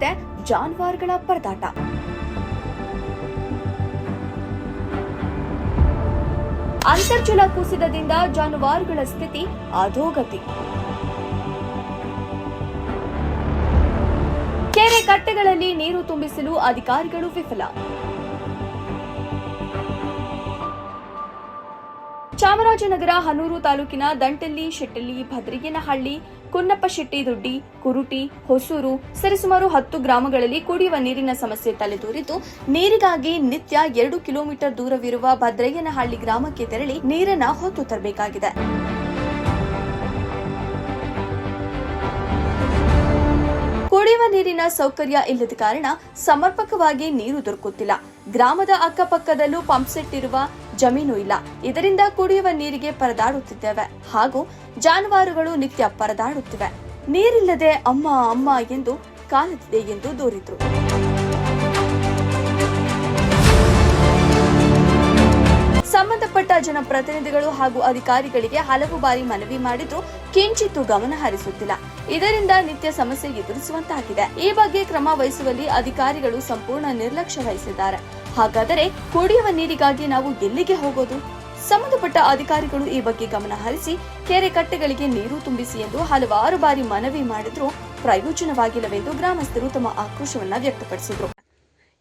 ಶುರುವಾಗಿದೆ ಜಾನುವಾರುಗಳ ಪರದಾಟ. ಅಂತರ್ಜಲ ಕುಸಿತದಿಂದ ಜಾನುವಾರುಗಳ ಸ್ಥಿತಿ ಅಧೋಗತಿ. ಕೆರೆ ಕಟ್ಟೆಗಳಲ್ಲಿ ನೀರು ತುಂಬಿಸಲು ಅಧಿಕಾರಿಗಳು ವಿಫಲ. ಚಾಮರಾಜನಗರ ಹನೂರು ತಾಲೂಕಿನ ದಂಟಲ್ಲಿ ಶೆಟ್ಟಳ್ಳಿ ಭದ್ರಿಯನಹಳ್ಳಿ ಕುನ್ನಪ್ಪಶೆಟ್ಟಿದೊಡ್ಡಿ ಕುರುಟಿ, ಹೊಸೂರು, ಸರಿಸುಮಾರು ಹತ್ತು ಗ್ರಾಮಗಳಲ್ಲಿ ಕುಡಿಯುವ ನೀರಿನ ಸಮಸ್ಯೆ ತಲೆದೋರಿದ್ದು, ನೀರಿಗಾಗಿ ನಿತ್ಯ ಎರಡು ಕಿಲೋಮೀಟರ್ ದೂರವಿರುವ ಭದ್ರಯ್ಯನಹಳ್ಳಿ ಗ್ರಾಮಕ್ಕೆ ತೆರಳಿ ನೀರನ್ನ ಹೊತ್ತು ತರಬೇಕಾಗಿದೆ. ನೀರಿನ ಸೌಕರ್ಯ ಇಲ್ಲದ ಕಾರಣ ಸಮರ್ಪಕವಾಗಿ ನೀರು ದೊರಕುತ್ತಿಲ್ಲ. ಗ್ರಾಮದ ಅಕ್ಕಪಕ್ಕದಲ್ಲೂ ಪಂಪ್ ಸೆಟ್ ಇರುವ ಜಮೀನು ಇಲ್ಲ. ಇದರಿಂದ ಕುಡಿಯುವ ನೀರಿಗೆ ಪರದಾಡುತ್ತಿದ್ದೇವೆ. ಹಾಗೂ ಜಾನುವಾರುಗಳು ನಿತ್ಯ ಪರದಾಡುತ್ತಿವೆ. ನೀರಿಲ್ಲದೆ ಅಮ್ಮ ಅಮ್ಮ ಎಂದು ಕಾಲುತ್ತಿದೆ ಎಂದು ದೂರಿದ್ರು. ಸಂಬಂಧಪಟ್ಟ ಜನಪ್ರತಿನಿಧಿಗಳು ಹಾಗೂ ಅಧಿಕಾರಿಗಳಿಗೆ ಹಲವು ಬಾರಿ ಮನವಿ ಮಾಡಿದ್ರು ಕಿಂಚಿತ್ತೂ ಗಮನ ಹರಿಸುತ್ತಿಲ್ಲ ಇದರಿಂದ ನಿತ್ಯ ಸಮಸ್ಯೆ ಎದುರಿಸುವಂತಾಗಿದೆ. ಈ ಬಗ್ಗೆ ಕ್ರಮ ವಹಿಸುವಲ್ಲಿ ಅಧಿಕಾರಿಗಳು ಸಂಪೂರ್ಣ ನಿರ್ಲಕ್ಷ್ಯ ವಹಿಸಿದ್ದಾರೆ. ಹಾಗಾದರೆ ಕುಡಿಯುವ ನೀರಿಗಾಗಿ ನಾವು ಎಲ್ಲಿಗೆ ಹೋಗೋದು? ಸಂಬಂಧಪಟ್ಟ ಅಧಿಕಾರಿಗಳು ಈ ಬಗ್ಗೆ ಗಮನ ಹರಿಸಿ ಕೆರೆ ಕಟ್ಟೆಗಳಿಗೆ ನೀರು ತುಂಬಿಸಿ ಎಂದು ಹಲವಾರು ಬಾರಿ ಮನವಿ ಮಾಡಿದ್ರೂ ಪ್ರಯೋಜನವಾಗಿಲ್ಲವೆಂದು ಗ್ರಾಮಸ್ಥರು ತಮ್ಮ ಆಕ್ರೋಶವನ್ನ ವ್ಯಕ್ತಪಡಿಸಿದ್ರು.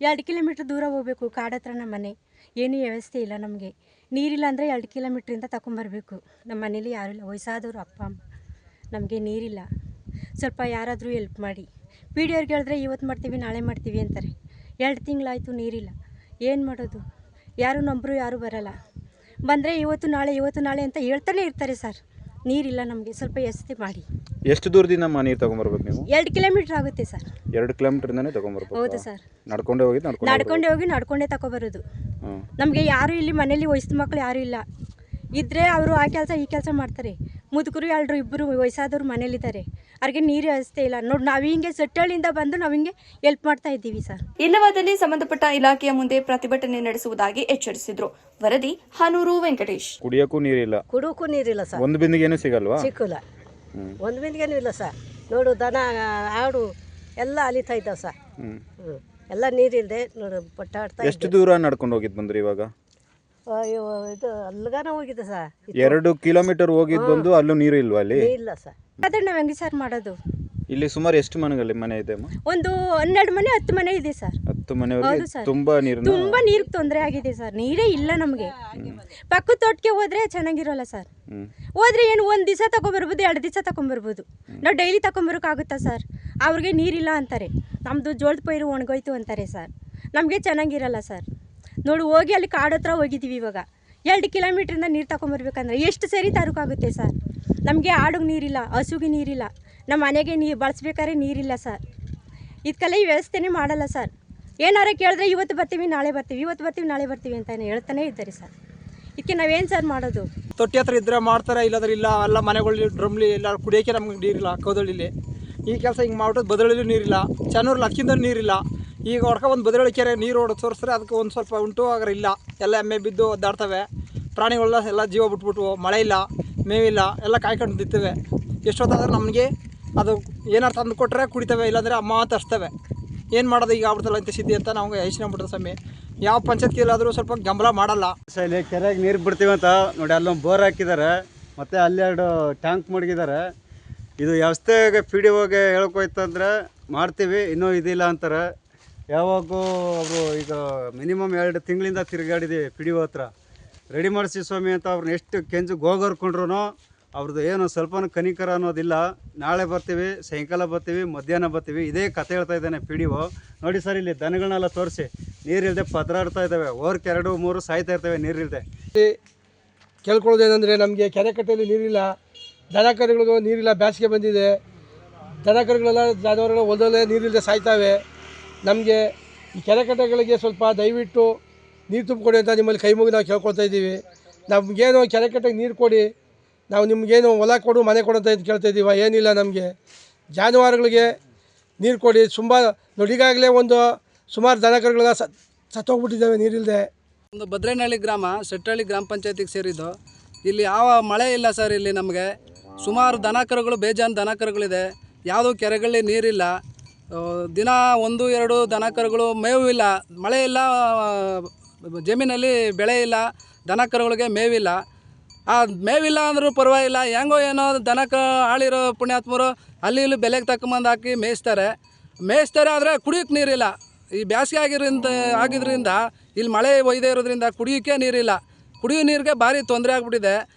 ಎರಡು ಕಿಲೋಮೀಟರ್ ದೂರ ಹೋಗ್ಬೇಕು, ಕಾಡ ಹತ್ರ ನಮ್ಮ ಮನೆ. ಏನೂ ವ್ಯವಸ್ಥೆ ಇಲ್ಲ ನಮಗೆ. ನೀರಿಲ್ಲ ಅಂದರೆ ಎರಡು ಕಿಲೋಮೀಟ್ರಿಂದ ತಗೊಂಬರ್ಬೇಕು ನಮ್ಮ ಮನೇಲಿ ಯಾರೂ ಇಲ್ಲ, ವಯಸ್ಸಾದವರು ಅಪ್ಪ, ಅಮ್ಮ. ನಮಗೆ ನೀರಿಲ್ಲ. ಸ್ವಲ್ಪ ಯಾರಾದರೂ ಎಲ್ಪ್ ಮಾಡಿ. ಪಿ ಡಿ ಅವ್ರಿಗೆ ಹೇಳಿದ್ರೆ ಇವತ್ತು ಮಾಡ್ತೀವಿ ನಾಳೆ ಮಾಡ್ತೀವಿ ಅಂತಾರೆ. ಎರಡು ತಿಂಗಳಾಯಿತು ನೀರಿಲ್ಲ. ಏನು ಮಾಡೋದು? ಯಾರು ನಂಬರು ಯಾರೂ ಬರಲ್ಲ. ಬಂದರೆ ಇವತ್ತು ನಾಳೆ ಇವತ್ತು ನಾಳೆ ಅಂತ ಹೇಳ್ತಾನೆ ಇರ್ತಾರೆ ಸರ್ ನೀರಿಲ್ಲ ನಮಗೆ. ಸ್ವಲ್ಪ ಎಸ್ತಿ ಮಾಡಿ. ಎಷ್ಟು ದೂರದಿಂದ ನೀರು ತಗೊಂಬರ್ಬೇಕು ನೀವು? ಎರಡು ಕಿಲೋಮೀಟರ್ ಆಗುತ್ತೆ ಸರ್ ಎರಡು ಕಿಲೋಮೀಟರ್ನೇ ತಗೊಂಡ್ಬರ್ಬೇಕು ಹೌದು ಸರ್ ನಡ್ಕೊಂಡೇ ಹೋಗಿ ನಡ್ಕೊಂಡು ನಡ್ಕೊಂಡೇ ಹೋಗಿ ನಡ್ಕೊಂಡೇ ತಗೊಬರೋದು ನಮಗೆ ಯಾರು ಇಲ್ಲಿ ಮನೇಲಿ ವಯಸ್ಸು ಮಕ್ಕಳು ಯಾರೂ ಇಲ್ಲ. ಇದ್ದರೆ ಅವರು ಆ ಕೆಲಸ ಈ ಕೆಲಸ ಮಾಡ್ತಾರೆ. ಮುದುಕರು ಎಲ್ರು ಇಬ್ಬರು ವಯಸ್ಸಾದವ್ರು ಮನೇಲಿದ್ದಾರೆ. ಅವ್ರಿಗೆ ನೀರು ವ್ಯವಸ್ಥೆ ಇಲ್ಲ. ನೋಡಿ ನಾವು ಹಿಂಗೆ ಸೆಟ್ಟಳಿಂದ ಬಂದು ನಾವು ಹಿಂಗೆ ಹೆಲ್ಪ್ ಮಾಡ್ತಾ ಇದ್ದೀವಿ ಸರ್. ಇಲ್ಲವಾದಲ್ಲಿ ಸಂಬಂಧಪಟ್ಟ ಇಲಾಖೆಯ ಮುಂದೆ ಪ್ರತಿಭಟನೆ ನಡೆಸುವುದಾಗಿ ಎಚ್ಚರಿಸಿದ್ರು. ವರದಿ ಹನೂರು ವೆಂಕಟೇಶ್. ಕುಡಿಯೋಕ್ಕೂ ನೀರಿಲ್ಲ. ಕುಡಿಯೋಕ್ಕೂ ನೀರಿಲ್ಲ ಸರ್. ಒಂದು ಬಿಂದಿಗೇನು ಸಿಗಲ್ವಾ? ಸಿಕ್ಕಲ್ಲ. ಒಂದು ಬಿಂದಿಗೇನು ಇಲ್ಲ ಸರ್. ನೋಡು ದನ ಆಡು ಎಲ್ಲ ಅಲಿತಾ ಇದ್ದಾವೆ ಸರ್. ಎಲ್ಲ ನೀರಿಲ್ಲದೆ ನೋಡು ಪಟ್ಟಾಡ್ತಾ ಎಷ್ಟು ದೂರ ನಡ್ಕೊಂಡು ಹೋಗಿದ್ ಬಂದ್ರಿ ಇವಾಗ? ಅಯ್ಯೋ ಇದು ಅಲ್ಗಾನ ಹೋಗಿದೆ ಸರ್ ಎರಡು ಕಿಲೋಮೀಟರ್ ಹೋಗಿದ್ದು ಬಂದು ಅಲ್ಲೂ ನೀರು ಇಲ್ವಾ ಅಲ್ಲಿ? ಇಲ್ಲ ಸರ್ ಅದೇ ನಾವು ಹೆಂಗೆ ಸರ್ ಮಾಡೋದು? ಇಲ್ಲಿ ಸುಮಾರು ಎಷ್ಟು ಮನೆಗಳಲ್ಲಿ ಮನೆ ಇದೆ ಅಮ್ಮ? ಒಂದು ಹನ್ನೆರಡು ಮನೆ ಹತ್ತು ಮನೆ ಇದೆ ಸರ್ ಹತ್ತು ಮನೆ ತುಂಬಾ ಸರ್. ತುಂಬಾ ನೀರಿನ ತುಂಬಾ ನೀರಿಗೆ ತೊಂದರೆ ಆಗಿದೆ ಸರ್ ನೀರೇ ಇಲ್ಲ ನಮಗೆ. ಪಕ್ಕದ ತೋಟಕ್ಕೆ ಹೋದ್ರೆ ಚೆನ್ನಾಗಿರೋಲ್ಲ ಸರ್ ಹೋದ್ರೆ ಏನು ಒಂದು ದಿವಸ ತಗೊಂಬರ್ಬೋದು ಎರಡು ದಿವಸ ತಗೊಂಬರ್ಬೋದು ನಾವು ಡೈಲಿ ತಗೊಂಬರೋಕ್ಕಾಗುತ್ತಾ ಸರ್ ಅವ್ರಿಗೆ ನೀರಿಲ್ಲ ಅಂತಾರೆ. ನಮ್ದು ಜೋಳದ ಪೈರು ಒಣಗೋಯ್ತು ಅಂತಾರೆ ಸರ್ ನಮಗೆ ಚೆನ್ನಾಗಿರಲ್ಲ ಸರ್ ನೋಡಿ ಹೋಗಿ ಅಲ್ಲಿ ಕಾಡು ಹತ್ರ ಹೋಗಿದ್ದೀವಿ ಇವಾಗ. ಎರಡು ಕಿಲೋಮೀಟ್ರಿಂದ ನೀರು ತಗೊಂಬರ್ಬೇಕಂದ್ರೆ ಎಷ್ಟು ಸರಿ ತರೋಕ್ಕಾಗುತ್ತೆ ಸರ್? ನಮಗೆ ಆಡುಗೆ ನೀರಿಲ್ಲ, ಹಸುಗೆ ನೀರಿಲ್ಲ ನಮ್ಮ ಮನೆಗೆ ನೀರು ಬಳಸ್ಬೇಕಾದ್ರೆ ನೀರಿಲ್ಲ ಸರ್. ಇದಕ್ಕೆಲ್ಲ ಈ ವ್ಯವಸ್ಥೆನೇ ಮಾಡಲ್ಲ ಸರ್. ಏನಾರ ಕೇಳಿದ್ರೆ ಇವತ್ತು ಬರ್ತೀವಿ, ನಾಳೆ ಬರ್ತೀವಿ, ಇವತ್ತು ಬರ್ತೀವಿ, ನಾಳೆ ಬರ್ತೀವಿ ಅಂತ ಹೇಳ್ತಾನೆ ಇದ್ದಾರೆ ಸರ್. ಇದಕ್ಕೆ ನಾವೇನು ಸರ್ ಮಾಡೋದು? ತೊಟ್ಟಿ ಹತ್ರ ಇದ್ರೆ ಮಾಡ್ತಾರೆ ಇಲ್ಲದ್ರೆ ಇಲ್ಲ ಎಲ್ಲ ಮನೆಗಳಲ್ಲಿ ಡ್ರಮ್ಲಿ ಎಲ್ಲ ಕುಡಿಯೋಕೆ ನಮ್ಗೆ ನೀರಿಲ್ಲ, ಕೌದಳ್ಳಿಲಿ. ಈ ಕೆಲಸ ಹಿಂಗೆ ಮಾಡ್ಬಿಟ್ಟು ಬದಲಿಲ್ಲ ನೀರಿಲ್ಲ, ಚೆನ್ನೂರು ಅದಕ್ಕಿಂತ ನೀರಿಲ್ಲ. ಈಗ ಹೊಡ್ಕೊ ಒಂದು ಬದಳಳಿ ಕೆರೆ ನೀರು ಹೊಡೆದು ತೋರಿಸ್ರೆ ಅದಕ್ಕೆ ಒಂದು ಸ್ವಲ್ಪ ಉಂಟು ಆದ್ರೆ ಇಲ್ಲ. ಎಲ್ಲ ಎಮ್ಮೆ ಬಿದ್ದು ಒದ್ದಾಡ್ತವೆ. ಪ್ರಾಣಿಗಳೆಲ್ಲ ಎಲ್ಲ ಜೀವ ಬಿಟ್ಬಿಟ್ಟು ಮಳೆ ಇಲ್ಲ ಮೇವಿಲ್ಲ ಎಲ್ಲ ಕಾಯ್ಕೊಂಡು ಬಿತ್ತವೆ ಎಷ್ಟೊತ್ತಾದ್ರೆ ನಮಗೆ ಅದು ಏನಾರು ತಂದು ಕೊಟ್ಟರೆ ಕುಡಿತವೆ, ಇಲ್ಲಾಂದರೆ ಅಮ್ಮ ತರಿಸ್ತವೆ ಏನು ಮಾಡೋದು ಈಗ ಆಗ್ಬಿಡ್ತಲ್ಲ ಅಂತ ಸಿದ್ಧಿ ಅಂತ ನಮಗೆ ಯೋಚನೆ ಬಿಡ್ತದೆ ಸ್ವಾಮಿ. ಯಾವ ಪಂಚಾಯತ್ಗೆಲ್ಲಾದರೂ ಸ್ವಲ್ಪ ಗಂಬಲ ಮಾಡಲ್ಲ. ಇಲ್ಲಿ ಕೆರೆಗೆ ನೀರು ಬಿಡ್ತೀವಿ ಅಂತ ನೋಡಿ ಅಲ್ಲೊಂದು ಬೋರ್ ಹಾಕಿದ್ದಾರೆ ಮತ್ತು ಅಲ್ಲೆರಡು ಟ್ಯಾಂಕ್ ಮಡಗಿದ್ದಾರೆ ಇದು ವ್ಯವಸ್ಥೆಗೆ ಪಿ ಡಿ ಓಗೆ ಹೇಳ್ಕೊಯ್ತಂದ್ರೆ ಮಾಡ್ತೀವಿ, ಇನ್ನೂ ಇದಿಲ್ಲ ಅಂತಾರೆ. ಯಾವಾಗೂ ಅವರು ಈಗ ಮಿನಿಮಮ್ ಎರಡು ತಿಂಗಳಿಂದ ತಿರುಗಾಡಿದ್ದೀವಿ ಪಿ ಡಿ ಒ ಹತ್ರ. ರೆಡಿ ಮಾಡಿಸಿ ಸ್ವಾಮಿ ಅಂತ ಅವ್ರನ್ನ ಎಷ್ಟು ಕೆಂಜು ಗೋಗರ್ಕೊಂಡ್ರು ಅವ್ರದ್ದು ಏನು ಸ್ವಲ್ಪನೂ ಕನಿಕರ ಅನ್ನೋದಿಲ್ಲ. ನಾಳೆ ಬರ್ತೀವಿ, ಸಾಯಂಕಾಲ ಬರ್ತೀವಿ, ಮಧ್ಯಾಹ್ನ ಬರ್ತೀವಿ. ಇದೇ ಕತೆ ಹೇಳ್ತಾ ಇದ್ದಾನೆ ಪಿ ಡಿ ಒ ನೋಡಿ ಸರ್, ಇಲ್ಲಿ ದನಗಳನ್ನೆಲ್ಲ ತೋರಿಸಿ. ನೀರಿಲ್ಲದೆ ಪದರಾಡ್ತಾ ಇದ್ದಾವೆ. ಓರ್ಕ್ ಎರಡು, ಮೂರು ಸಾಯ್ತಾ ಇರ್ತವೆ ನೀರಿಲ್ಲದೆ ಕೇಳ್ಕೊಳ್ಳೋದೇನೆಂದರೆ ನಮಗೆ ಕೆರೆ ಕಟ್ಟೆಯಲ್ಲಿ ನೀರಿಲ್ಲ. ದನ ಕರುಗಳಿಗೂ ನೀರಿಲ್ಲ ಬೇಸಿಗೆ ಬಂದಿದೆ. ದನ ಕರುಗಳೆಲ್ಲ ಜಾನುವಾರುಗಳು ಹೊಲದಲ್ಲೇ ನೀರಿಲ್ಲದೆ ಸಾಯ್ತಾವೆ. ನಮಗೆ ಈ ಕೆರೆಕಟ್ಟೆಗಳಿಗೆ ಸ್ವಲ್ಪ ದಯವಿಟ್ಟು ನೀರು ತುಂಬಿಕೊಡಿ ಅಂತ ನಿಮ್ಮಲ್ಲಿ ಕೈ ಮುಗಿದು ನಾವು ಕೇಳ್ಕೊಳ್ತಾ ಇದ್ದೀವಿ. ನಮಗೇನು ಕೆರೆಕಟ್ಟೆಗೆ ನೀರು ಕೊಡಿ, ನಾವು ನಿಮಗೇನು ಹೊಲ ಕೊಡು, ಮನೆ ಕೊಡು ಅಂತ ಕೇಳ್ತಾ ಇದ್ದೀವ, ಏನಿಲ್ಲ ನಮಗೆ. ಜಾನುವಾರುಗಳಿಗೆ ನೀರು ಕೊಡಿ ತುಂಬ ನೋಡಿ ಈಗಾಗಲೇ ಒಂದು ಸುಮಾರು ದನ ಕರುಗಳೆಲ್ಲ ಸತ್, ಸತ್ತೋಗ್ಬಿಟ್ಟಿದ್ದಾವೆ ನೀರಿಲ್ಲದೆ ಒಂದು ಭದ್ರೇನಹಳ್ಳಿ ಗ್ರಾಮ ಸೆಟ್ಟಹಳ್ಳಿ ಗ್ರಾಮ ಪಂಚಾಯತಿಗೆ ಸೇರಿದ್ದು. ಇಲ್ಲಿ ಯಾವ ಮಳೆ ಇಲ್ಲ ಸರ್ ಇಲ್ಲಿ ನಮಗೆ. ಸುಮಾರು ದನ ಕರುಗಳು, ಬೇಜಾನ್ ದನ ಕರುಗಳಿದೆ. ಯಾವುದೂ ಕೆರೆಗಳಲ್ಲಿ ನೀರಿಲ್ಲ. ದಿನ ಒಂದು, ಎರಡು ದನ ಕರುಗಳು ಮೇವು ಇಲ್ಲ ಮಳೆ ಇಲ್ಲ ಜಮೀನಲ್ಲಿ ಬೆಳೆ ಇಲ್ಲ ದನ ಕರುಗಳಿಗೆ ಮೇವಿಲ್ಲ. ಆ, ಮೇವಿಲ್ಲ ಅಂದರೂ ಪರವಾಗಿಲ್ಲ. ಹೆಂಗೋ ಏನೋ ದನ ಕ ಆಳಿರೋ ಪುಣ್ಯಾತ್ಮರು ಅಲ್ಲಿ ಇಲ್ಲಿ ಬೆಲೆಗೆ ತಗೊಂಬಂದು ಹಾಕಿ ಮೇಯಿಸ್ತಾರೆ. ಮೇಯಿಸ್ತಾರೆ ಆದರೆ ಕುಡಿಯೋಕ್ಕೆ ನೀರಿಲ್ಲ. ಈ ಬೇಸಿಗೆ ಆಗಿರೋದ್ರಿಂದ ಆಗಿದ್ದರಿಂದ ಇಲ್ಲಿ ಮಳೆ ಒಯ್ದೇ ಇರೋದ್ರಿಂದ ಕುಡಿಯೋಕ್ಕೆ ನೀರಿಲ್ಲ. ಕುಡಿಯೋ ನೀರಿಗೆ ಭಾರಿ ತೊಂದರೆ ಆಗ್ಬಿಟ್ಟಿದೆ.